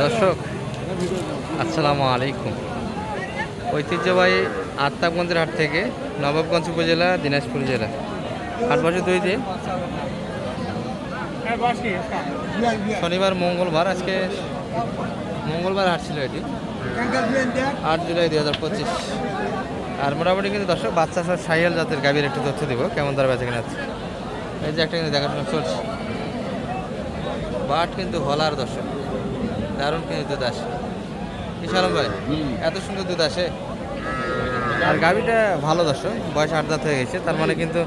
দর্শক, আসসালামু আলাইকুম। ঐতিহ্যবাহী আত্মাবগঞ্জের হাট থেকে নবাবগঞ্জ উপজেলা, দিনাজপুর জেলা। হাট বছর দুই দিন। শনিবার, মঙ্গলবার, আজকে মঙ্গলবার হাট ছিল এটি। আট জুলাই দুই হাজার পঁচিশ। আর মোটামুটি কিন্তু দর্শক, বাচ্চা সব সাইয়াল জাতের গাভীর একটু তথ্য দিব। কেমন তার বেচা কিনা আছে এই যে একটা কিন্তু দেখাশোনা চলছে। বাট কিন্তু হলার দর্শক। দারুণ কিন্তু দুধ আসে। সালাম ভাই? এত সুন্দর দুধ আসে। আর গাভীটা ভালো দর্শক বয়স আট দাঁত হয়ে গেছে তার মানে কিন্তু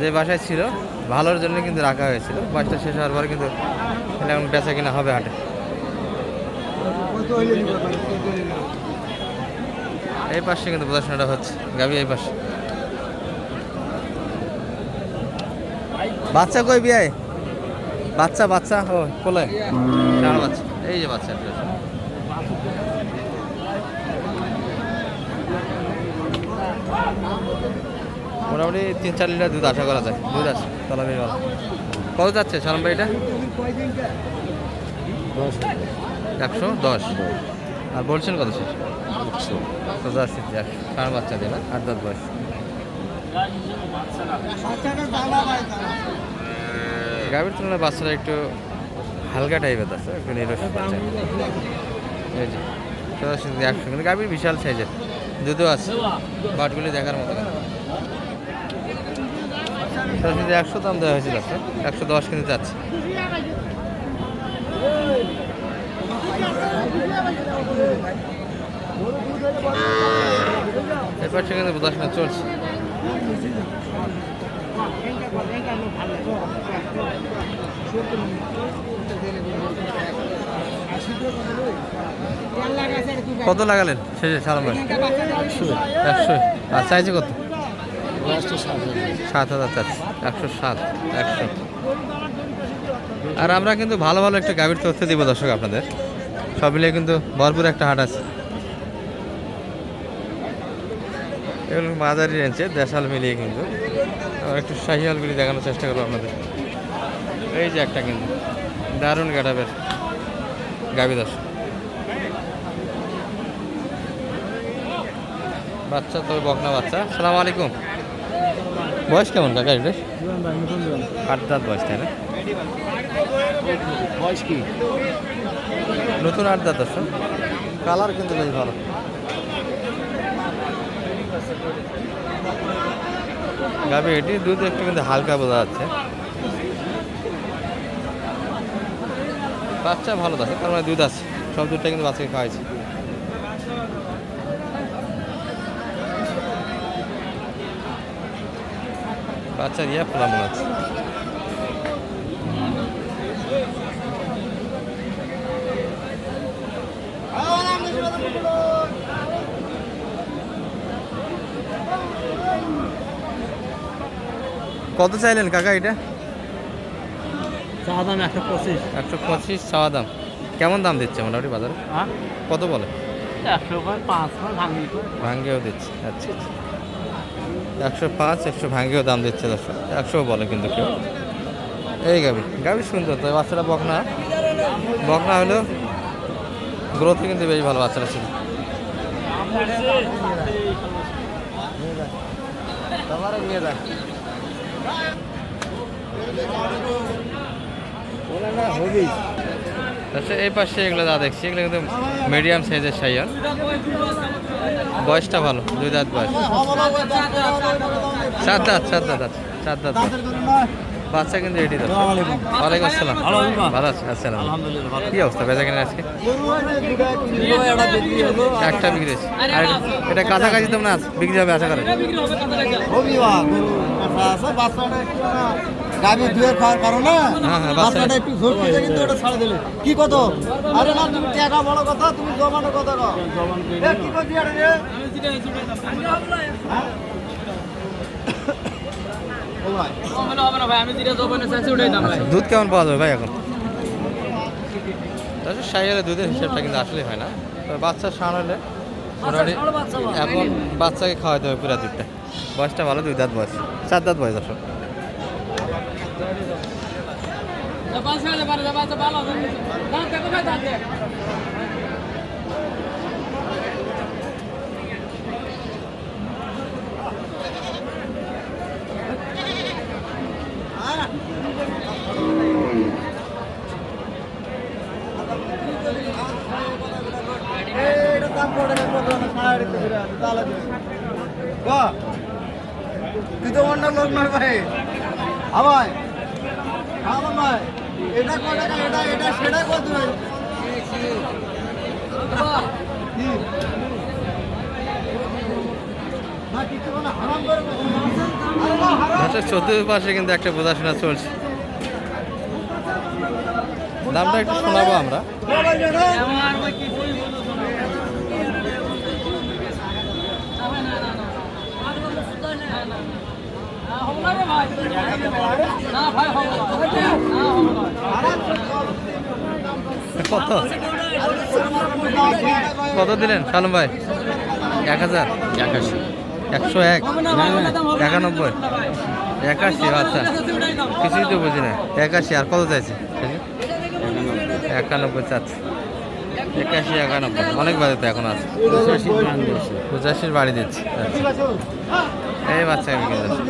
যে বাসায় ছিল ভালোর জন্য কিন্তু রাখা হয়েছিল। বয়সটা শেষ হওয়ার পর কিন্তু এটা এখন বেচা কিনা হবে হাটে। এই পাশে কিন্তু প্রদর্শনটা হচ্ছে গাভী এই পাশে। বাচ্চা কই বিয়ায়? বাচ্চা বাচ্চা ও কোলে? বাচ্চা। এই যে বাচ্চা। মোটামুটি তিন চার লিটার দুধ আশা করা যায়। দুধ আছে তলা বেশ ভালো কত যাচ্ছে সালাম ভাই এটা? একশো দশ। আর বলছেন কত শেষ? তো দশ কেজি একশো ষাঁড় বাচ্চা দেবে আট দশ বয়স। গাভীর তুলনায় বাচ্চারা একটু হালকা টাইপের আছে, একটু নিরস। এই যে একশো কিন্তু গাভীর বিশাল সাইজের দুধও আছে, বাটগুলি দেখার মতো। সরাসরি একশো দাম দেওয়া হয়েছিল একশো দশ কিন্তু যাচ্ছে এরপর সেখানে প্রদর্শন চলছে কত লাগালেন? শেষে সালাম ভাই। একশো। আর চাইছে কত? সাত হাজার চাচ্ছে একশো সাত, একশো। আর আমরা কিন্তু ভালো ভালো একটা গাভীর তথ্য দিব দর্শক আপনাদের। সব মিলিয়ে কিন্তু ভরপুর একটা হাট আছে। এগুলো মাঝারি রেঞ্জে দেশাল মিলিয়ে কিন্তু। একটু শাহিয়ালগুলি দেখানোর চেষ্টা করব আপনাদের। এই যে একটা কিন্তু। দারুণ গাটাবের গাভী দর্শক বাচ্চা তবে বকনা বাচ্চা। সালাম আলাইকুম। বয়স কেমন কাকা এটা আট দাঁত বয়স তাই না? বয়স কি? নতুন আট দাঁত আছে। কালার কিন্তু বেশ ভালো। গাভী এটি দুধ একটু কিন্তু হালকা বোঝা যাচ্ছে। বাচ্চা ভালো আছে, তার মানে দুধ আছে। সব দুধটা কিন্তু বাচ্চাকে খাওয়াইছে। বাচ্চা ইয়া ফোলা মনে হচ্ছে। কত চাইলেন কাকা এটা? চা দাম একশো পঁচিশ। একশো পঁচিশ চাওয়া দাম। কেমন দাম দিচ্ছে মোটামুটি বাজারে? হ্যাঁ? কত বলে? একশো পাঁচ ভাঙ্গেও দিচ্ছে। আচ্ছা আচ্ছা। একশো পাঁচ একশো ভাঙ্গেও দাম দিচ্ছে দর্শক। একশো বলে কিন্তু কেউ। এই গাবি গাবি সুন্দর তো বাচ্চাটা বকনা। বকনা হলেও গ্রোথে কিন্তু বেশ ভালো বাচ্চাটা ছিল। আচ্ছা এই পাশে এগুলো যা দেখছি, এগুলো কিন্তু মিডিয়াম সাইজের সাইয়াল বয়সটা ভালো, দুই দাঁত বয়স। চার দাঁত চার দাঁত আছে চার দাঁত বাচ্চা কিন্তু দাঁত ওয়ালাইকুম আসসালাম। ভালো আছে আসসালাম কি অবস্থা? বেচা কিনা আজকে? একটা বিক্রি আর এটা- কাছাকাছি তো না, বিক্রি হবে আশা করেন গাভী দুয়ের খাওয়ার কারণে হ্যাঁ, হ্যাঁ, বাচ্চাটা- বাচ্চাটা একটু দিতে কিন্তু ওটা ছাড়া দিলে। কি কত? আরে না তুমি টাকা বড় কথা তুমি জমানো কথা কও। এ, কি করছি আরে রে ও ভাই। আচ্ছা, দুধ কেমন পাওয়া যাবে ভাই এখন? তাছাড়া সাইয়ালের দুধের হিসাবটা কিন্তু আসলেই হয় না। বাচ্চা মোটামুটি এখন বাচ্চাকে খাওয়াতে হবে পুরা দুধটা। বয়সটা ভালো দুই দাঁত বয়স। চার দাঁত বয়স দর্শক। তুই তো অন্য লোক নয় ভাই। আমার আমার ভাই এটা কত টাকা এটা এটা সেটা কত ভাই কি? না না চতুর্পাশে কিন্তু একটা বোঝাশোনা চলছে দামটা একটু শোনাবো আমরা সবাই জানে কত কত দিলেন সালম ভাই? এক হাজার? একাশি। একশো এক? একানব্বই? একাশি আচ্ছা। কিছুই তো বুঝি না। একাশি আর কত চাইছে? একানব্বই চাচ্ছে। একাশি একানব্বই। অনেক বাজে তো এখন আছে পঁচাশির বাড়ি দিচ্ছে। আচ্ছা। এই বাচ্চা আমি কিনে যাচ্ছি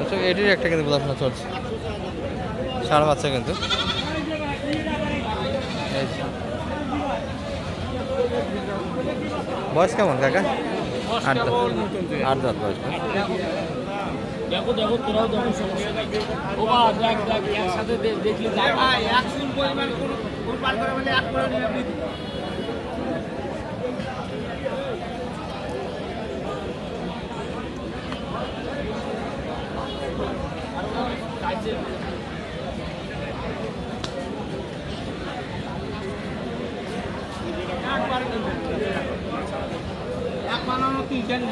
আচ্ছা এটির একটা কিন্তু বোঝাশোনা চলছে। সার বাচ্চা কিন্তু। বয়স কেমন, কাকা? আট আট দাঁত বয়স দেখো দেখো তোরাও দেখলি এক বানানো কি জানি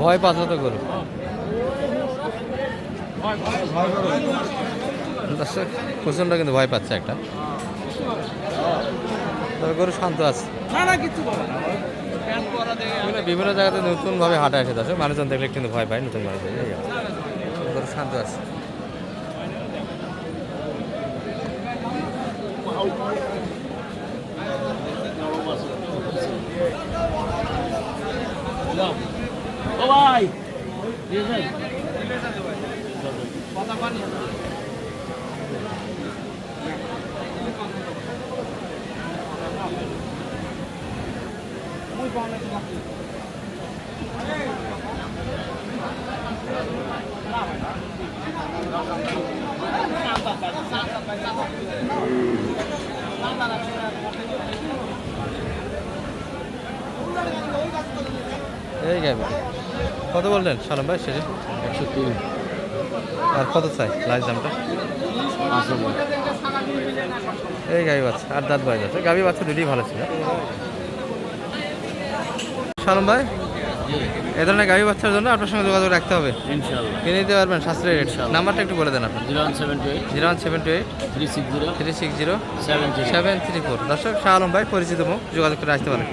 ভয় পাচ্ছ তো গরু। দর্শক প্রচণ্ড কিন্তু ভয় পাচ্ছে একটা। তবে গরু শান্ত আছে। বিভিন্ন জায়গাতে নতুনভাবে হাঁটা আসে দর্শক মানুষজন দেখলে কিন্তু ভয় পায় নতুন মানুষ গরু শান্ত আছে। ও ভাই ঠিক আছে এই গাবি কত বললেন সালাম ভাই শেষে একশো তিন। আর কত চাই? লাইস দামটা এই গাবি বাচ্চা আর দাঁত বয়স আছে গাবি বাচ্চা দুটোই ভালো ছিল। সালাম ভাই এ ধরনের গাভী বাচ্চার জন্য আপনার সঙ্গে যোগাযোগ রাখতে হবে। কিনে দিতে পারবেন সাশ্রয়ী রেট। নাম্বারটা একটু বলে দেন আপনার। Zero one seven two eight. Zero one seven two eight. Three six zero. Three six zero. Seven three seven three four. দর্শক শাহ আলম ভাই পরিচিত মুখ যোগাযোগ করে আসতে পারেন।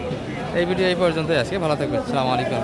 এই ভিডিও এই পর্যন্তই আজকে। ভালো থাকবেন। সালাম আলাইকুম।